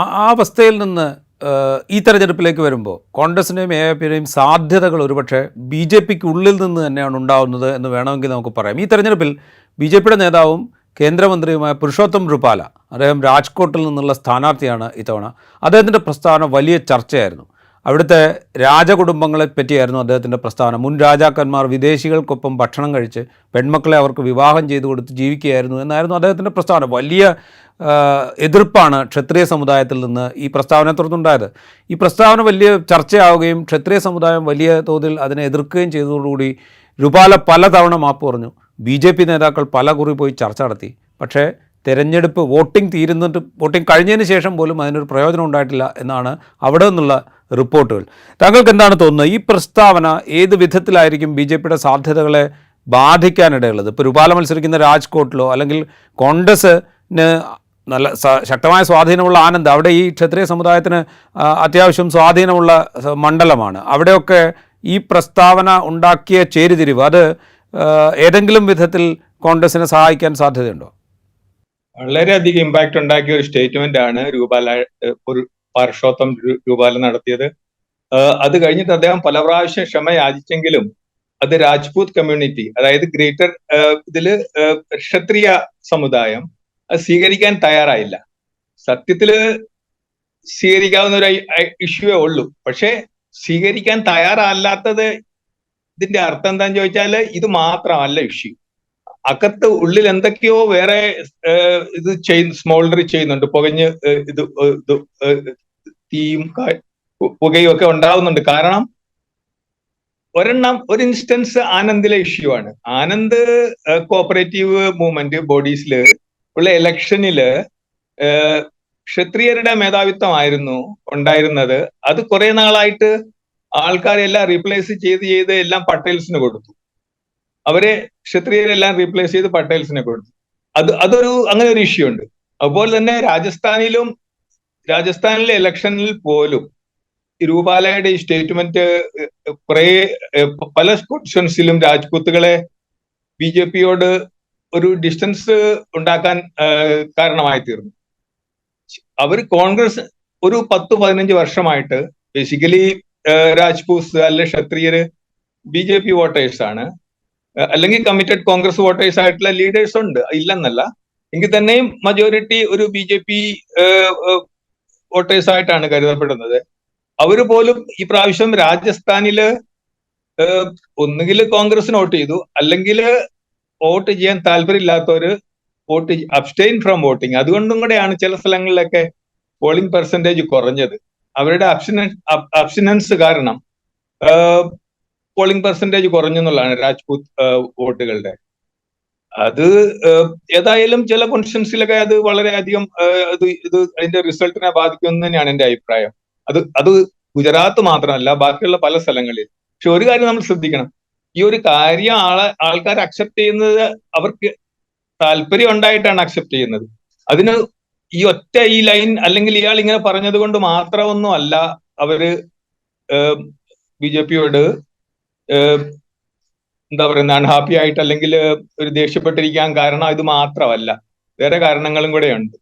ആ അവസ്ഥയിൽ നിന്ന് ഈ തെരഞ്ഞെടുപ്പിലേക്ക് വരുമ്പോൾ കോൺഗ്രസിന്റെയും എ പിയുടെയും സാധ്യതകൾ ഒരുപക്ഷെ ബി ജെ പിക്ക് ഉള്ളിൽ നിന്ന് തന്നെയാണ് ഉണ്ടാവുന്നത് എന്ന് വേണമെങ്കിൽ നമുക്ക് പറയാം. ഈ തെരഞ്ഞെടുപ്പിൽ ബി ജെ പിയുടെ നേതാവും കേന്ദ്രമന്ത്രിയുമായ പുരുഷോത്തം റുപാല അദ്ദേഹം രാജ്കോട്ടിൽ നിന്നുള്ള സ്ഥാനാർത്ഥിയാണ് ഇത്തവണ. അദ്ദേഹത്തിന്റെ പ്രസ്താവന വലിയ ചർച്ചയായിരുന്നു. അവിടുത്തെ രാജകുടുംബങ്ങളെ പറ്റിയായിരുന്നു അദ്ദേഹത്തിന്റെ പ്രസ്താവന. മുൻ രാജാക്കന്മാർ വിദേശികൾക്കൊപ്പം ഭക്ഷണം കഴിച്ച് പെൺമക്കളെ അവർക്ക് വിവാഹം ചെയ്തു കൊടുത്ത് ജീവിക്കുകയായിരുന്നു എന്നായിരുന്നു അദ്ദേഹത്തിന്റെ പ്രസ്താവന. വലിയ എതിർപ്പാണ് ക്ഷത്രിയ സമുദായത്തിൽ നിന്ന് ഈ പ്രസ്താവനയെ തുടർന്നുണ്ടായത്. ഈ പ്രസ്താവന വലിയ ചർച്ചയാവുകയും ക്ഷത്രിയ സമുദായം വലിയ തോതിൽ അതിനെ എതിർക്കുകയും ചെയ്തതോടുകൂടി രൂപാല പലതവണ മാപ്പ് പറഞ്ഞു. ബി ജെ പി നേതാക്കൾ പല കുറി പോയി ചർച്ച നടത്തി. പക്ഷേ തെരഞ്ഞെടുപ്പ് വോട്ടിംഗ് തീരുന്നിട്ട് വോട്ടിംഗ് കഴിഞ്ഞതിന് ശേഷം പോലും അതിനൊരു പ്രയോജനം ഉണ്ടായിട്ടില്ല എന്നാണ് അവിടെ നിന്നുള്ള റിപ്പോർട്ടുകൾ. താങ്കൾക്ക് എന്താണ് തോന്നുന്നത്? ഈ പ്രസ്താവന ഏത് വിധത്തിലായിരിക്കും ബി ജെ പിയുടെ സാധ്യതകളെ ബാധിക്കാനിടയുള്ളത്? ഇപ്പോൾ രൂപാല മത്സരിക്കുന്ന രാജ്കോട്ടിലോ അല്ലെങ്കിൽ കോൺഗ്രസ്സിന് നല്ല ശക്തമായ സ്വാധീനമുള്ള ആനന്ദ് അവിടെ ഈ ക്ഷത്രിയ സമുദായത്തിന് അത്യാവശ്യം സ്വാധീനമുള്ള മണ്ഡലമാണ്. അവിടെയൊക്കെ ഈ പ്രസ്താവന ഉണ്ടാക്കിയ ചേരിതിരിവ് അത് ഏതെങ്കിലും വിധത്തിൽ കോൺഗ്രസിനെ സഹായിക്കാൻ സാധ്യതയുണ്ടോ? വളരെയധികം ഇമ്പാക്ട് ഉണ്ടാക്കിയ ഒരു സ്റ്റേറ്റ്മെന്റ് ആണ് രൂപാല പാർഷോത്തം രൂപാല നടത്തിയത്. അത് കഴിഞ്ഞിട്ട് അദ്ദേഹം പല പ്രാവശ്യം ക്ഷമ യാചിച്ചെങ്കിലും അത് രാജ്പൂത് കമ്മ്യൂണിറ്റി അതായത് ഗ്രേറ്റർ ഇതിൽ ക്ഷത്രിയ സമുദായം അത് സ്വീകരിക്കാൻ തയ്യാറായില്ല. സത്യത്തിൽ സ്വീകരിക്കാവുന്ന ഒരു ഇഷ്യൂവേ ഉള്ളൂ. പക്ഷേ സ്വീകരിക്കാൻ തയ്യാറല്ലാത്തത് ഇതിന്റെ അർത്ഥം എന്താന്ന് ചോദിച്ചാൽ ഇത് മാത്രമല്ല ഇഷ്യൂ. അകത്ത് ഉള്ളിൽ എന്തൊക്കെയോ വേറെ ഇത് ചെയ്യുന്ന സ്മോൾഡറി ചെയ്യുന്നുണ്ട്. പുകഞ്ഞ് ഇത് തീയും പുകയും ഒക്കെ ഉണ്ടാവുന്നുണ്ട്. കാരണം ഒരെണ്ണം ഒരു ഇൻസ്റ്റൻസ് ആനന്ദിലെ ഇഷ്യൂ ആണ്. ആനന്ദ് കോപ്പറേറ്റീവ് മൂവ്മെന്റ് ബോഡീസിൽ ഉള്ള ഇലക്ഷനിൽ ക്ഷത്രിയരുടെ മേധാവിത്വമായിരുന്നു ഉണ്ടായിരുന്നത്. അത് കുറെ നാളായിട്ട് ആൾക്കാരെല്ലാം റീപ്ലേസ് ചെയ്ത് ചെയ്ത് എല്ലാം പട്ടേൽസിന് കൊടുത്തു. അവരെ ക്ഷത്രിയരെല്ലാം റീപ്ലേസ് ചെയ്ത് പട്ടേൽസിനെ കൊടുത്തു. അത് അതൊരു അങ്ങനെ ഒരു ഇഷ്യൂ ഉണ്ട്. അതുപോലെ തന്നെ രാജസ്ഥാനിലും രാജസ്ഥാനിലെ ഇലക്ഷനിൽ പോലും രൂപാലയുടെ ഈ സ്റ്റേറ്റ്മെന്റ് കുറെ പല കോൺസ്റ്റിറ്റ്യൻസിലും രാജ്പുത്തുകളെ ബി ജെ പിയോട് ഒരു ഡിസ്റ്റൻസ് ഉണ്ടാക്കാൻ കാരണമായി തീർന്നു അവർ കോൺഗ്രസ് ഒരു പത്ത് പതിനഞ്ച് വർഷമായിട്ട് ബേസിക്കലി രാജ്പൂസ് അല്ലെ ക്ഷത്രിയര് ബി ജെ പി വോട്ടേഴ്സ് ആണ് അല്ലെങ്കിൽ കമ്മിറ്റഡ് കോൺഗ്രസ് വോട്ടേഴ്സ് ആയിട്ടുള്ള ലീഡേഴ്സ് ഉണ്ട്. ഇല്ലെന്നല്ല. എങ്കിൽ തന്നെയും മജോറിറ്റി ഒരു ബി ജെ പി വോട്ടേഴ്സ് ആയിട്ടാണ് കരുതപ്പെടുന്നത്. അവർ പോലും ഈ പ്രാവശ്യം രാജസ്ഥാനിൽ ഒന്നുകിൽ കോൺഗ്രസിന് വോട്ട് ചെയ്തു. അല്ലെങ്കിൽ വോട്ട് ചെയ്യാൻ താല്പര്യമില്ലാത്തവര് വോട്ട് അബ്സ്റ്റെയിൻ ഫ്രം വോട്ടിങ് അതുകൊണ്ടും കൂടെയാണ് ചില സ്ഥലങ്ങളിലൊക്കെ പോളിംഗ് പെർസെന്റേജ് കുറഞ്ഞത്. അവരുടെ അബ്സിനൻസ് അബ്സിനൻസ് കാരണം പോളിംഗ് പെർസെന്റേജ് കുറഞ്ഞു എന്നുള്ളതാണ് രാജ്പൂത് വോട്ടുകളുടെ. അത് ഏതായാലും ചില കോൺസ്റ്റിറ്റ്യൻസിലൊക്കെ അത് വളരെയധികം ഇത് ഇത് അതിന്റെ റിസൾട്ടിനെ ബാധിക്കുമെന്ന് തന്നെയാണ് എന്റെ അഭിപ്രായം. അത് അത് ഗുജറാത്ത് മാത്രമല്ല ബാക്കിയുള്ള പല സ്ഥലങ്ങളിൽ. പക്ഷെ ഒരു കാര്യം നമ്മൾ ശ്രദ്ധിക്കണം. ഈ ഒരു കാര്യം ആളെ ആൾക്കാർ അക്സെപ്റ്റ് ചെയ്യുന്നത് അവർക്ക് താല്പര്യം ഉണ്ടായിട്ടാണ് അക്സെപ്റ്റ് ചെയ്യുന്നത്. അതിന് ഈ ഒറ്റ ഈ ലൈൻ അല്ലെങ്കിൽ ഇയാൾ ഇങ്ങനെ പറഞ്ഞത് കൊണ്ട് മാത്രമൊന്നും അല്ല അവർ ബി ജെ പിയോട് എന്താ പറയുന്ന അൺഹാപ്പി ആയിട്ട് അല്ലെങ്കിൽ ഒരു ദേഷ്യപ്പെട്ടിരിക്കാൻ കാരണം ഇത് മാത്രമല്ല. വേറെ കാരണങ്ങളും കൂടെ ഉണ്ട്.